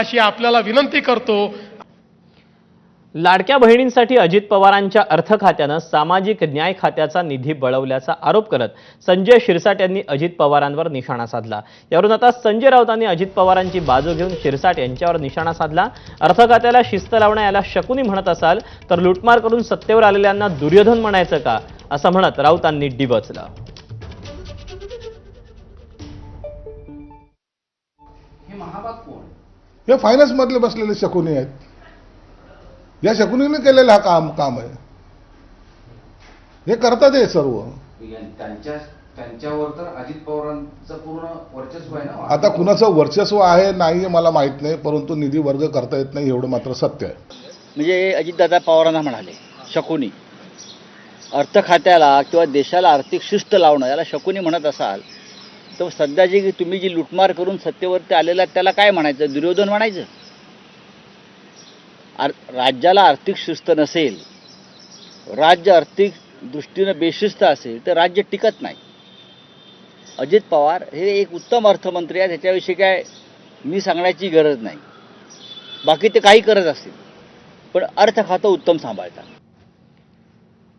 अशी आपल्याला विनंती करतो. लाडक्या बहिणींसाठी अजित पवारांच्या अर्थ खात्यानं सामाजिक न्याय खात्याचा निधी बळवल्याचा आरोप करत संजय शिरसाट यांनी अजित पवारांवर निशाणा साधला. यावरून आता संजय राऊतांनी अजित पवारांची बाजू घेऊन शिरसाट यांच्यावर निशाणा साधला. अर्थ खात्याला शिस्त लावणं याला शकुनी म्हणत असाल तर लुटमार करून सत्तेवर आलेल्यांना दुर्योधन म्हणायचं का? असं म्हणत राऊतांनी डिवचलं हे फायनान्स मधले बसलेले शकुनी आहेत. या शकुनीने केलेलं हा काम काम आहे. हे करतात हे सर्व. त्यांच्या त्यांच्यावर तर अजित पवारांचं पूर्ण वर्चस्व आहे ना? आता कुणाचं वर्चस्व आहे नाही हे मला माहीत नाही परंतु निधी वर्ग करता येत नाही एवढं मात्र सत्य आहे. म्हणजे अजितदादा पवारांना म्हणाले शकुनी अर्थ खात्याला किंवा देशाला आर्थिक शिस्त लावणं याला शकुनी म्हणत असाल तर सध्या जी तुम्ही जी लुटमार करून सत्तेवरती आलेला त्याला काय म्हणायचं? दुर्योधन म्हणायचं? आर राज्याला आर्थिक शिस्त नसेल राज्य आर्थिक दृष्टीनं बेशिस्त असेल तर राज्य टिकत नाही. अजित पवार हे एक उत्तम अर्थमंत्री आहेत ह्याच्याविषयी काय मी सांगण्याची गरज नाही. बाकी ते काही करत असतील पण अर्थ खातं उत्तम सांभाळतात.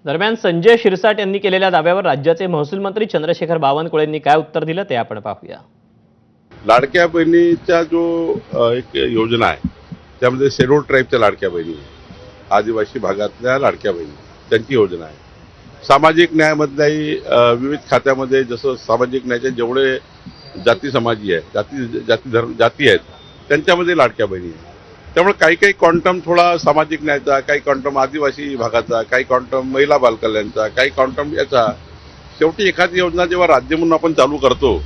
दरम्यान संजय शिरसाट यांनी केलेल्या दाव्यावर राज्याचे महसूल मंत्री चंद्रशेखर बावनकुळेंनी काय उत्तर दिलं ते आपण पाहूया. लाडक्या बहिणीचा जो एक योजना आहे त्यामध्ये शेड्यूल ट्राईबच्या लाडक्या बहिणी आदिवासी भागातल्या लाडक्या बहिणी त्यांची योजना आहे. सामाजिक न्यायामधल्याही विविध खात्यामध्ये जसं सामाजिक न्यायाचे जेवढे जाती समाजी आहे जाती जाती धर्म जाती आहेत त्यांच्यामध्ये लाडक्या बहिणी आहेत. त्यामुळे काही काही क्वांटम थोडा सामाजिक न्यायाचा काही क्वांटम आदिवासी भागाचा काही क्वांटम महिला बालकल्याणचा काही क्वांटम याचा. शेवटी एखादी योजना जेव्हा राज्य म्हणून आपण चालू करतो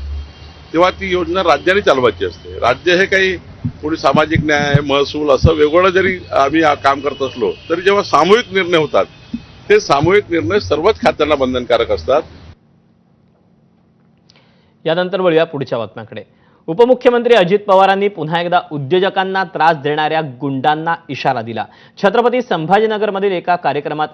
तेव्हा ती योजना राज्याने चालवायची असते. राज्य हे काही कोणी सामाजिक न्याय महसूल असं वेगवेगळं जरी आम्ही काम करत असलो तरी जेव्हा सामूहिक निर्णय होतात ते सामूहिक निर्णय सर्वच खात्यांना बंधनकारक असतात. यानंतर वळूया पुढच्या बातम्याकडे. उपमुख्यमंत्री अजित पवारांनी पुन्हा एकदा उद्योजकांना त्रास देणाऱ्या गुंडांना इशारा दिला. छत्रपती संभाजीनगरमधील एका कार्यक्रमात